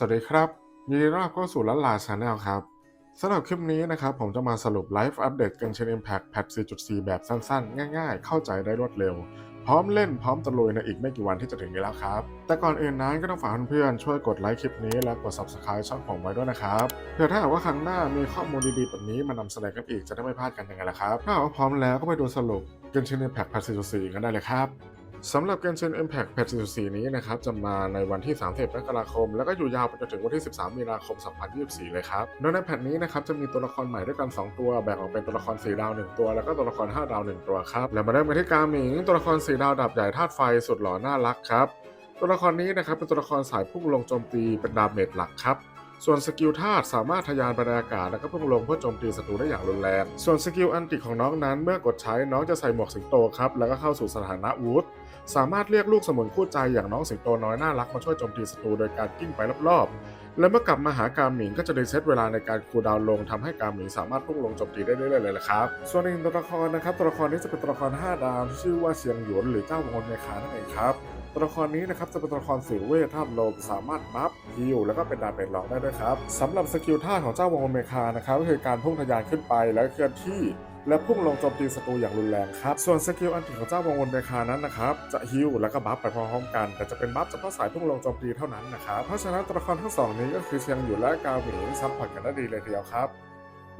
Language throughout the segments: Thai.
สวัสดีครับยินดีต้อนรับเข้าสู่ลันลาชาแนลครับสำหรับคลิปนี้นะครับผมจะมาสรุปไลฟ์อัปเดตกันเชน Impact แพท 4.4 แบบสั้นๆ ง่ายๆ เข้าใจได้รวดเร็ว พร้อมเล่นพร้อมตะลุยในอีกไม่กี่วันที่จะถึงนี้แล้วครับ แต่ก่อนอื่นนั้นก็ต้องฝากเพื่อนๆช่วยกดไลค์คลิปนี้และกด Subscribe ช่องผมไว้ด้วยนะครับเพื่อถ้าหากว่าครั้งหน้ามีข้อมูลดีๆแบบนี้มานำเสนอกันอีกจะได้ไม่พลาดกันยังไงล่ะครับถ้าหากว่าพร้อมแล้วก็ไปดูสรุปกันเชน Impact แพท 4.4 กันได้เลยครับ สำหรับ Genshin Impact แพท4.4นี้นะครับจะมาในวันที่ 30มกราคม แล้วก็อยู่ยาวไปจนถึงวันที่ 13 มีนาคม 2024 เลยครับ โดยในแพทนี้นะครับจะมีตัวละครใหม่ด้วยกัน 2 ตัวแบ่งออกเป็นตัวละคร 4 ดาว 1 ตัว แล้วก็ตัวละคร 5 ดาว 1 ตัวครับ แล้วมาเริ่มกันที่กาหมิงตัวละคร 4 ดาวดับใหญ่ธาตุไฟสุดหล่อน่ารักครับตัวละครนี้นะครับเป็นตัวละครสายพุ่งลงโจมตีเป็นดาเมจหลักครับ ส่วนสกิลธาตุสามารถทะยานไปในอากาศแล้วก็พุ่งลงเพื่อโจมตีศัตรูได้อย่างรุนแรง ส่วนสกิลอันติของน้องนั้นเมื่อกดใช้น้องจะใส่หมวกสิงโตครับแล้วก็เข้าสู่สถานะวูดสามารถเรียกลูกสมุนคู่ใจอย่างน้องสิงโตน้อยน่ารักมาช่วยโจมตีศัตรูโดยการกิ้งไปรอบๆ และเมื่อกลับมาหากาหมิงก็จะรีเซ็ตเวลาในการคูลดาวน์ลงทำให้กาหมิงสามารถพุ่งลงโจมตีได้เรื่อยๆเลยละครับ ส่วนอีกตัวละครนะครับตัวละครนี้จะเป็นตัวละคร5ดาวชื่อว่าเชียงหยวนหรือเจ้าวงในขานั่นเองครับ ตัวละครนี้นะครับจะเป็นตัวละครสื่อเวทธาตุลมสามารถบัฟฮิลแล้วก็เป็นดาเมจหลอกได้ด้วยครับสำหรับสกิลท่าของเจ้าวงอเมคานะครับก็คือการพุ่งทะยานขึ้นไปแล้วเคลื่อนที่และพุ่งลงโจมตีศัตรูอย่างรุนแรงครับ ส่วนสกิลอันติของเจ้าวงวนเบคานั้นนะครับ จะฮิลแล้วก็บัฟไปพร้อมๆกัน แต่จะเป็นบัฟเฉพาะสายพุ่งลงโจมตีเท่านั้นนะครับ เพราะฉะนั้นตัวละครทั้งสองนี้ก็คือเชียงอยู่และกาหมิงซัพพอร์ตกันได้ดีเลยทีเดียวครับ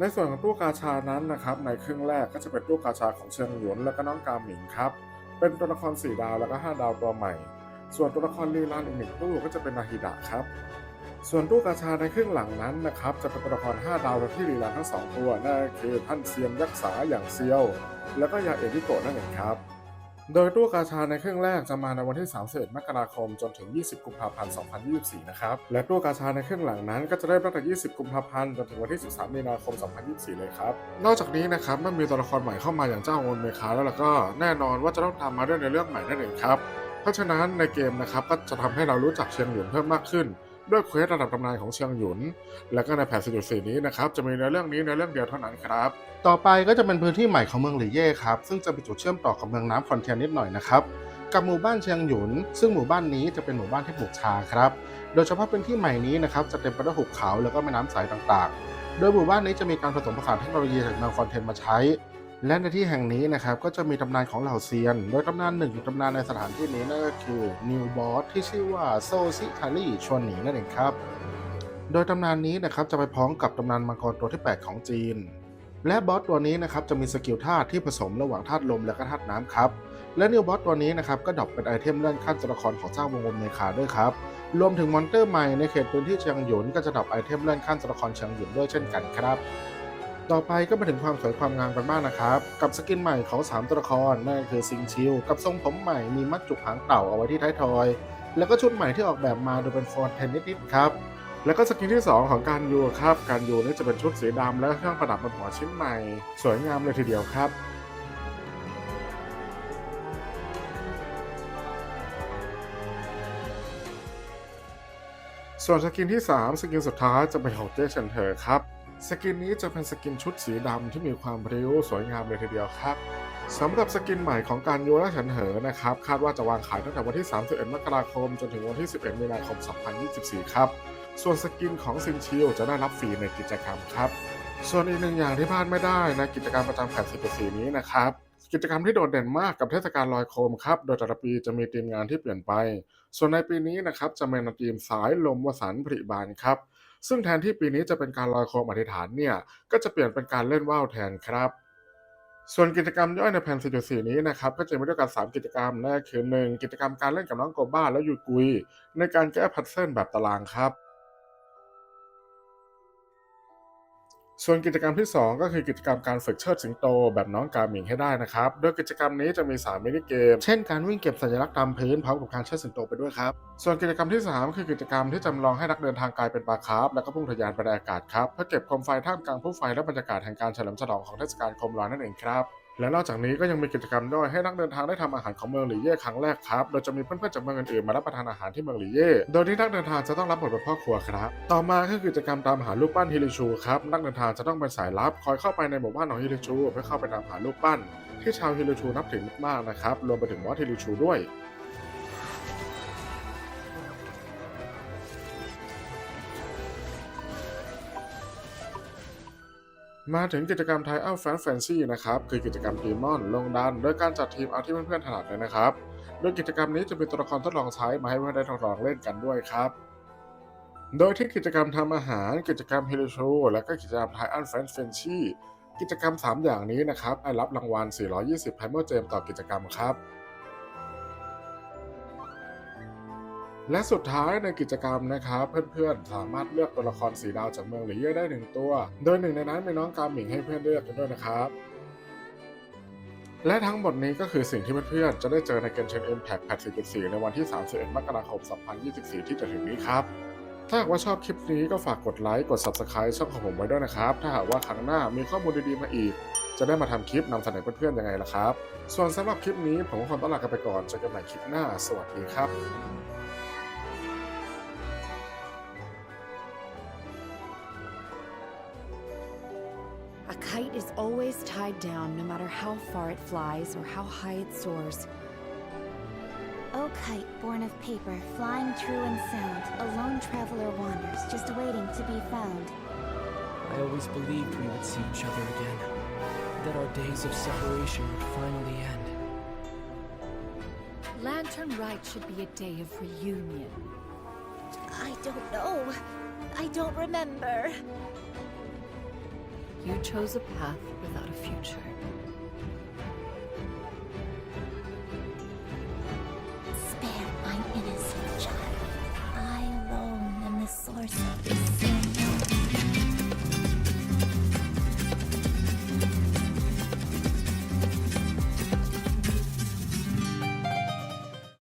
ในส่วนของตู้กาชานั้นนะครับ ในครึ่งแรกก็จะเป็นตู้กาชาของเชียงหยวนและก็น้องกาหมิงครับ เป็นตัวละคร 4 ดาวแล้วก็ 5 ดาวตัวใหม่ ส่วนตัวละครลีลานอีกหนึ่งตู้ก็จะเป็นนาฮิดะครับ ส่วนตู้กาชาในครึ่งหลังนั้นนะครับจะเป็นตัวละคร 5 ดาวที่ลีลานทั้ง 2 ตัวนั่นคือท่านเซียมยักษ์สาอย่างเซียว แล้วก็ยาเอริโกะนั่นเองครับ โดยตู้กาชาในเครึ่องแรกจะมาในวันที่31มกราคมจนถึง 20 กุมภาพันธ์ 2024 นะครับ และตู้กาชาในเครึ่องหลังนั้นก็จะได้ตั้งแต่ 20 กุมภาพันธ์จนถึงวันที่ 13 มีนาคม 2024 เลยครับ นอกจากนี้นะครับเมื่อมีตัวละครใหม่เข้ามาอย่างเจ้าโอนเมคาแล้วล่ะก็แน่นอนว่าจะต้องตามมาด้วยในเรื่องใหม่นั่นเองครับ เพราะฉะนั้นในเกมนะครับก็จะทำให้เรารู้จักเชียงหยุนเพิ่มมากขึ้น ด้วยเควสระดับตำนานของเชียงหยุน และก็ในแผน4.4นี้นะครับจะมีในเรื่องนี้ในเรื่องเดียวเท่านั้นครับ ต่อไปก็จะเป็นพื้นที่ใหม่ของเมืองหลี่เย่ครับซึ่งจะเป็นจุดเชื่อมต่อกับเมืองน้ำฟอนเทียนนิดหน่อยนะครับกับหมู่บ้านเชียงหยุน ซึ่งหมู่บ้านนี้จะเป็นหมู่บ้านที่ปลูกชาครับ โดยเฉพาะพื้นที่ใหม่นี้นะครับจะเต็มไปด้วยหุบเขาแล้วก็แม่น้ำใสต่างๆ โดยหมู่บ้านนี้จะมีการผสมผสานเทคโนโลยีจากเมืองฟอนเทนมาใช้ และในที่แห่งนี้นะครับก็จะมีตำนานของเหล่าเซียน โดยตำนานหนึ่งตำนานในสถานที่นี้นั่นก็คือนิวบอสที่ชื่อว่าโซซิทารีชวนหนีนั่นเองครับ โดยตำนานนี้นะครับจะไปพ้อมกับตำนานมังกรตัวที่ 8 ของจีน และบอสตัวนี้นะครับจะมีสกิลธาตุที่ผสมระหว่างธาตุลมและก็ธาตุน้ำครับและนิวบอสตัวนี้นะครับก็ดรอปเป็นไอเทมเลื่อนขั้นตัวละครของเจ้าวงวนเมคาด้วยครับรวมถึงมอนเตอร์ใหม่ในเขตพื้นที่เชียงหยุนก็จะดรอปไอเทมเลื่อนขั้นตัวละครเชียงหยุนด้วยเช่นกันครับ ต่อไปก็มาถึงความสวยความงามกันบ้างนะครับ กับสกินใหม่ของ 3 ตัวละครนั่นก็คือซิงชิวกับทรงผมใหม่มีมัดจุกหางเต่าเอาไว้ที่ท้ายทอย แล้วก็ชุดใหม่ที่ออกแบบมาดูเป็นฟอนเทนนิดๆครับแล้วก็สกินที่ 2 ของการยูครับ การยูนี่จะเป็นชุดสีดำและเครื่องประดับบนหัวชิ้นใหม่ สวยงามเลยทีเดียวครับส่วนสกินที่ 3 สกินสุดท้ายจะเป็นของเจชันเธอครับ สกินนี้จะเป็นสกินชุดสีดำที่มีความพริ้วสวยงามเลยทีเดียวครับสำหรับสกินใหม่ของการยูและฉันเหอนะครับ คาดว่าจะวางขายตั้งแต่วันที่ 31 มกราคม จนถึงวันที่ 11 มีนาคม 2024 ครับ ส่วนสกินของซินชิลจะได้รับฟรีในกิจกรรมครับ ส่วนอีกหนึ่งอย่างที่พลาดไม่ได้ในกิจกรรมประจำแผ่น14นี้นะครับกิจกรรมที่โดดเด่นมากกับเทศกาลลอยโคมครับ โดยแต่ละปีจะมีทีมงานที่เปลี่ยนไป ส่วนในปีนี้นะครับจะเป็นทีมสายลมวสันผริบานครับ ซึ่งแทนที่ปีนี้จะเป็นการลอยโคมอธิษฐานเนี่ย ก็จะเปลี่ยนเป็นการเล่นว่าวแทนครับ ส่วนกิจกรรมย่อยในแผ่น4.4 นี้นะครับ ก็จะมีด้วยกัน 3 กิจกรรมนั่นคือ 1 กิจกรรมการเล่นกับน้องโกบ้าและยูกุย ในการแก้พัซเซิลแบบตารางครับ ส่วนกิจกรรมที่ 2 ก็คือกิจกรรมการฝึกเชิดสิงโต แบบน้องกาหมิงให้ได้นะครับ โดยกิจกรรมนี้จะมี 3 มินิเกม เช่นการวิ่งเก็บสัญลักษณ์ตามพื้นพร้อมกับการเชิดสิงโตไปด้วยครับ ส่วนกิจกรรมที่ 3 คือกิจกรรมที่จำลองให้นักเดินทางกลายเป็นปลาคาร์ฟแล้วก็พุ่งทะยานไปในอากาศครับเพื่อเก็บโคมไฟท่ามกลางผู้ไฟและบรรยากาศแห่งการเฉลิมฉลองของเทศกาลโคมลอยนั่นเองครับ และนอกจากนี้ก็ยังมีกิจกรรมด้วยให้นักเดินทางได้ทำอาหารของเมืองหลี่เย่ครั้งแรกครับ โดยจะมีเพื่อนๆจากเมืองอื่นๆมารับประทานอาหารที่เมืองหลี่เย่โดยที่นักเดินทางจะต้องรับบทเป็นพ่อครัวครับ ต่อมาคือกิจกรรมตามหารูปปั้นฮิริชูครับนักเดินทางจะต้องเป็นสายลับคอยเข้าไปในหมู่บ้านของฮิริชูเพื่อเข้าไปตามหารูปปั้น ที่ชาวฮิริชูนับถือมากๆนะครับรวมไปถึงมอสฮิริชูด้วย มาถึงกิจกรรม t i อัลแฟนแฟนซี่นะครับคือกิจกรรมทีมอนลงดัน โดยการจัดทีมเอาที่เพื่อนๆถนัดเลยนะครับ โดยกิจกรรมนี้จะมีตัวละครทดลองใช้มาให้เพื่อนได้ทดลองเล่นกันด้วยครับ โดยที่กิจกรรมทำอาหาร กิจกรรมฮิโชและก็กิจกรรม t i อัลแฟนแฟนซี่กิจกรรม 3 อย่างนี้นะครับได้รับรางวัล 420ไพเมอร์เจมต่อกิจกรรมครับ และสุดท้ายในกิจกรรมนะครับเพื่อนๆ สามารถเลือกตัวละครสีดาวจากเมืองหลีเย่ได้หนึ่งตัว โดยหนึ่งในนั้นมีน้องกาหมิงให้เพื่อนเลือกกันด้วยนะครับ และทั้งหมดนี้ก็คือสิ่งที่เพื่อนๆ จะได้เจอในเกมเชน Impact แพท4.4 ในวันที่ 31 มกราคม 2024 ที่จะถึงนี้ครับถ้าหากว่าชอบคลิปนี้ก็ฝากกดไลค์กด Subscribe ช่องของผมไว้ด้วยนะครับ ถ้าหากว่าครั้งหน้ามีข้อมูลดีๆมาอีก จะได้มาทำคลิปนำเสนอเพื่อนๆยังไงล่ะครับ ส่วนสำหรับคลิปนี้ผมก็คงต้องลากันไปก่อนเจอกันใหม่คลิปหน้า สวัสดีครับ A kite is always tied down no matter how far it flies or how high it soars. O kite born of paper, flying true and sound, a lone traveler wanders, just waiting to be found. I always believed we would see each other again. That our days of separation would finally end. Lantern Rite should be a day of reunion. I don't know. I don't remember. You chose a path without a future.